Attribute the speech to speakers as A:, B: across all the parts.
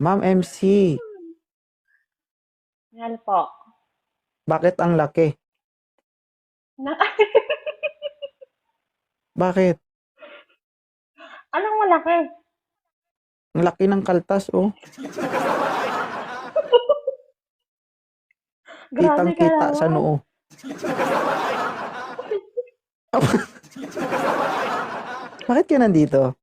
A: Ma'am MC,
B: Yan po.
A: bakit ang laki?
B: Na,
A: Bakit?
B: anong malaki?
A: Ang laki ng kaltas, oh.
B: Grabe ka
A: Kitang-kita sa
B: naman.
A: noo. Bakit ka nandito?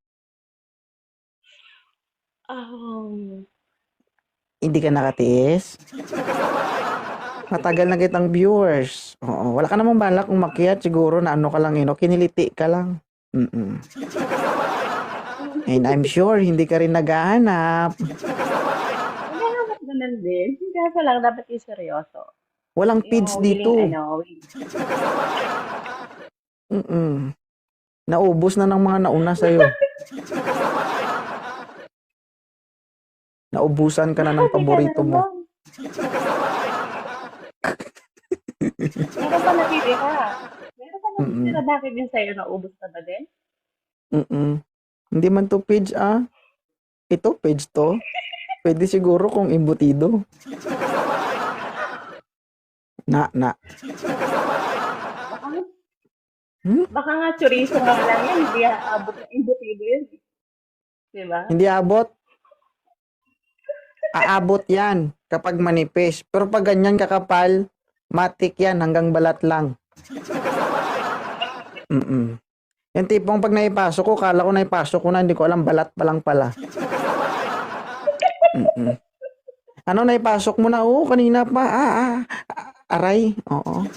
A: Hindi ka nakatiis? Matagal na kitang viewers. Oo, wala ka namang balak umakyat siguro na ano ka lang yun, o kiniliti ka lang. Mm-mm. And I'm sure hindi ka rin naghahanap.
B: hindi dapat ganun din. Kaso lang, dapat yung seryoso.
A: Walang
B: Yung
A: feeds dito.
B: willing, ano, willing.
A: Mm-mm. Naubos na ng mga nauna sa'yo. Naubusan ka na ng paborito
B: ka
A: mo.
B: Meron pa natitira. Meron pa natitira. Bakit din sa'yo naubos na ba din?
A: Mm-mm. Hindi man to page ah. Ito page to. Pwede siguro kung imbutido. Na, na.
B: Baka,
A: Hmm?
B: baka nga chorizo nga lang yan. Hindi aabot ng imbutido yun. Diba?
A: Hindi abot. Aabot yan kapag manipis. Pero pag ganyan kakapal, matik yan hanggang balat lang. Mm-mm. Yung tipong pag naipasok ko, kala ko naipasok ko na, hindi ko alam, balat pa lang pala. Mm-mm. Ano, naipasok mo na? Oo, kanina pa. Ah, ah, ah, aray. Oo.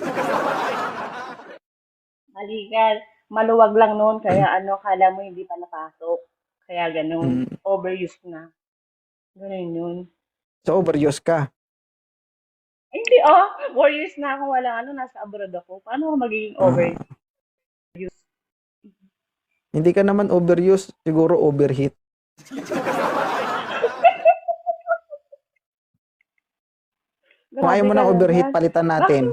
B: Mali ka. Maluwag lang noon. Kaya ano, kala mo hindi pa napasok. Kaya ganun.
A: Mm.
B: Overused na. Ganun yun.
A: So, overuse ka.
B: Ay, hindi oh. Four years na akong walang ano, nasa abroad ako. Paano ako magiging
A: Ah.
B: over?
A: Hindi ka naman overuse, siguro overheat. Kung ayaw mo
B: Grabe
A: ng overheat,
B: naman.
A: palitan natin.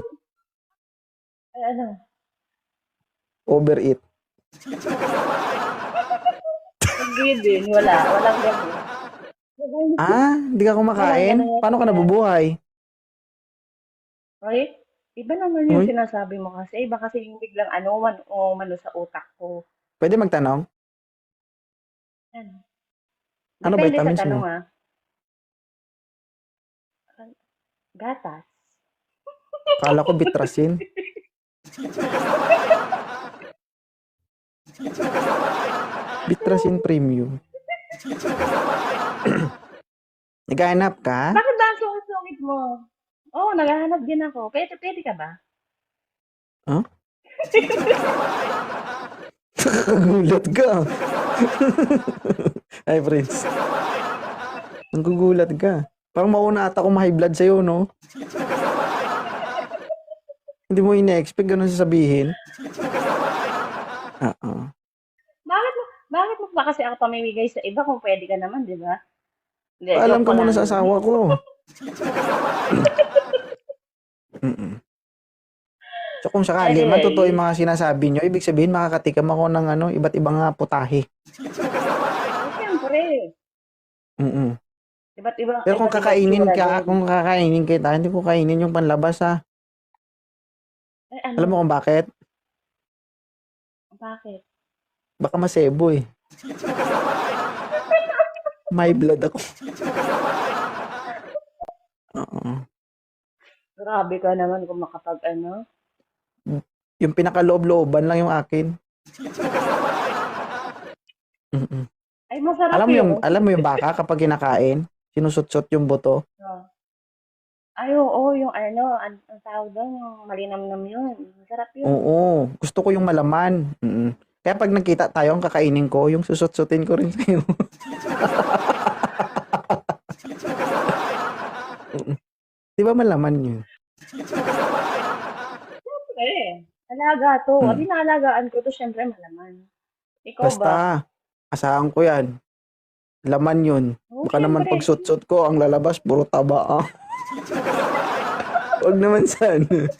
B: Ay, ano?
A: Overeat.
B: Hindi din. Wala. Walang ganun.
A: Ah, hindi ka kumakain?
B: Walang ganun.
A: Paano ka nabubuhay?
B: Right? Iba naman yung
A: Uy.
B: sinasabi mo kasi. Iba kasi yung biglang ano, man, o mano sa utak ko.
A: Pwede magtanong?
B: Ano?
A: Ano
B: Depende
A: vitamins
B: sa tanong,
A: mo?
B: ah. Gatas.
A: Kala ko bitrasin. Bitrasin premium. Naghahanap ka?
B: Bakit ba ang sungit-sungit mo? Oo, oh, naghahanap din ako. Pwede, pwede ka ba?
A: Nagugulat ka. Ay, Prince. Nagugulat ka. Parang mauna ata akong ma-high blood sa'yo, no? Hindi mo ina-expect ganun sasabihin. Oo.
B: Bakit mo, ba kasi ako pamimigay sa iba kung pwede ka naman, di ba? Hindi,
A: Alam
B: joke
A: ka muna sa asawa ko. Mm-mm. So kung sakali,
B: Anyway.
A: man totoo yung mga sinasabi nyo, ibig sabihin makakatikam ako ng ano, iba't ibang nga putahe.
B: Siyempre.
A: Mm-mm.
B: Iba't iba.
A: Pero kung
B: iba't ibang
A: kakainin
B: itsura
A: ka, kung kakainin kita, hindi ko kainin yung panlabas ha.
B: Ay, ano?
A: Alam mo kung bakit?
B: Bakit?
A: Baka masebo eh. May blood ako. Oo.
B: Grabe ka naman kung makapag ano.
A: Yung pinakaloob-looban lang yung akin. Mm-mm.
B: Ay, masarap
A: Alam mo yung
B: yun.
A: alam mo yung baka kapag kinakain, sinusot-sot yung buto.
B: Ay, oo, yung ano, ang, ang tawag doon, yung malinamnam yun. Masarap yun.
A: Oo, gusto ko yung malaman. Mm-mm. Kaya pag nagkita tayo, ang kakainin ko, yung susot-sutin ko rin sa'yo. Di ba malaman yun?
B: Siyempre. Alaga to.
A: Hmm.
B: Hindi naalagaan ko to, siyempre malaman. Ikaw
A: Basta,
B: ba?
A: asahan ko yan. Laman yun.
B: Oo,
A: Baka naman
B: syempre.
A: pag sut-sut ko, ang lalabas, puro taba ah. Huwag naman sana.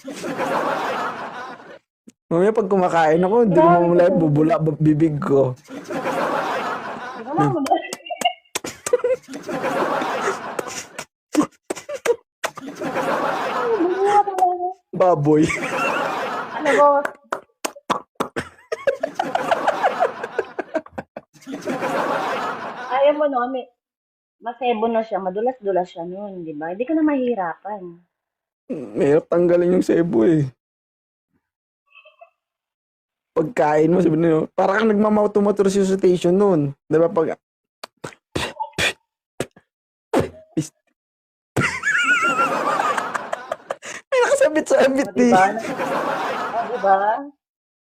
A: Mamaya pag kumakain ako, hindi ko mamulay, bubula bibig ko. Baboy.
B: Ano ko? Ayaw mo no, may, masebo na siya, madulas-dulas siya noon, di ba? Hindi ka na mahirapan.
A: Mahirap tanggalin yung sebo eh. Pagkain mo, sabi nyo, parang kang nagmamauto-motor resuscitation nun. Di ba pag... May nakasabit-sabit
B: di
A: eh.
B: ba? O, di ba?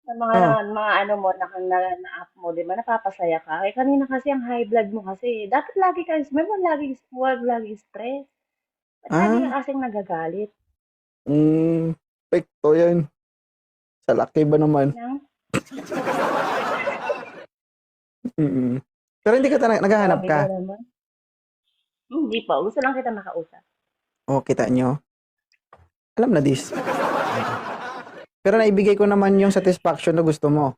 B: Sa mga,
A: Oh.
B: mga ano mo, na, na, na app mo, di ba? Napapasaya ka. Eh, kanina kasi ang high blood mo kasi. Dapat lagi ka, may mo lagi, huwag lagi stress. At lagi
A: Ah.
B: ka kasing nagagalit.
A: Mm, pekto yan. Sa laki ba naman?
B: Nang,
A: Mm-mm. Pero hindi ka talaga naghahanap
B: sabi
A: ka.
B: ko naman. Hindi pa. Gusto lang kita makausap.
A: O, kita nyo. Alam na this. Pero naibigay ko naman yung satisfaction na gusto mo.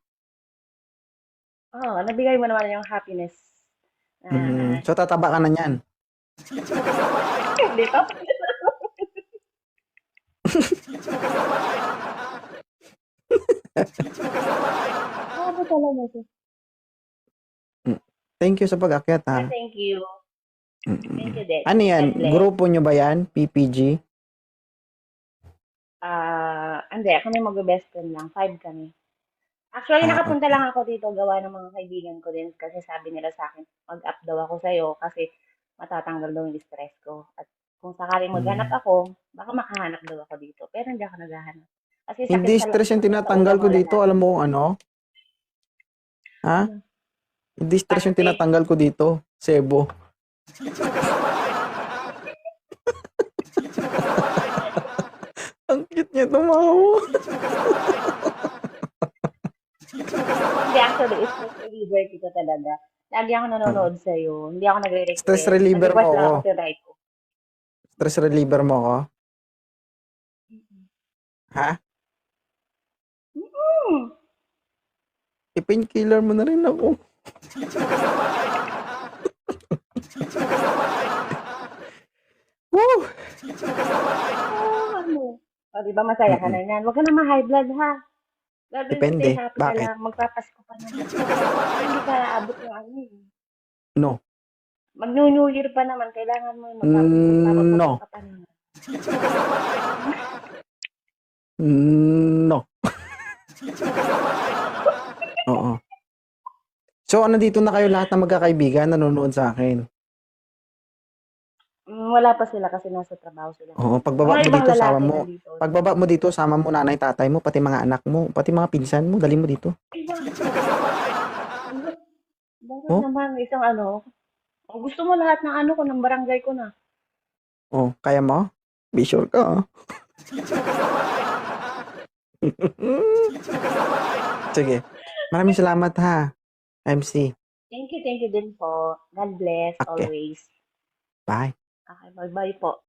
B: Oo, nabigay mo naman yung happiness. Na,
A: Mm, so, tataba ka na yan.
B: Hindi pa. Ano talaga siya?
A: Thank you sa pag-akyat, ha?
B: Thank you. Thank you, Dad.
A: Ano yan?
B: God bless.
A: Grupo nyo ba yan? PPG?
B: Ah, hindi, kami mag-best friend lang. Five kami. Actually,
A: Ah,
B: nakapunta lang ako dito gawa ng mga kaibigan ko din kasi sabi nila sa akin, mag-up daw ako sa'yo kasi matatanggal daw yung stress ko. At kung sakaling maghanap
A: Hmm.
B: ako, baka makahanap daw ako dito. Pero hindi ako naghahanap. Kasi sakit
A: Hindi
B: sa-
A: stress yung
B: sa
A: tinatanggal ko dito. Alam mo kung ano? Ha?
B: Ano?
A: Hindi stress yung tinatanggal ko dito. Sebo. Ang cute niya tumawa.
B: Hindi, actually, stress reliever kita talaga. Lagi ako nanonood sa'yo. Hindi ako nagre-request.
A: Stress reliever mo ako.
B: sa.
A: Stress reliever mo ako? Ha?
B: Hmm.
A: I-painkiller mo na rin ako. Woo!
B: Oh, ano? O, di ba masaya ka na yan? Huwag ka na ma-high blood, ha? Lalo
A: Depende.
B: stay happy
A: Bakit?
B: Ka lang. Magpapasko ka naman. Hindi ka abot ng ano eh.
A: No.
B: Mag-New Year pa naman. Kailangan mo yung
A: Mm,
B: magpapasko
A: no.
B: ka pa naman.
A: No. Oo. So, ano dito na kayo lahat na magkakaibigan nanonood sa akin?
B: Mm, wala pa sila kasi nasa trabaho sila.
A: Oo, pagbaba mo
B: ibang
A: dito, sama
B: lalaki
A: mo.
B: nandito.
A: Pagbaba mo dito, sama mo nanay, tatay mo, pati mga anak mo, pati mga pinsan mo, dali mo dito.
B: Bakit?
A: Oh?
B: naman? Isang ano? Kung gusto mo lahat ng ano ko, ng barangay ko na.
A: Oh, kaya mo? Be sure ka. ah. Sige. Maraming salamat ha. MC.
B: Thank you, thank you din po. God bless
A: Okay.
B: always.
A: Bye.
B: Okay, bye-bye po.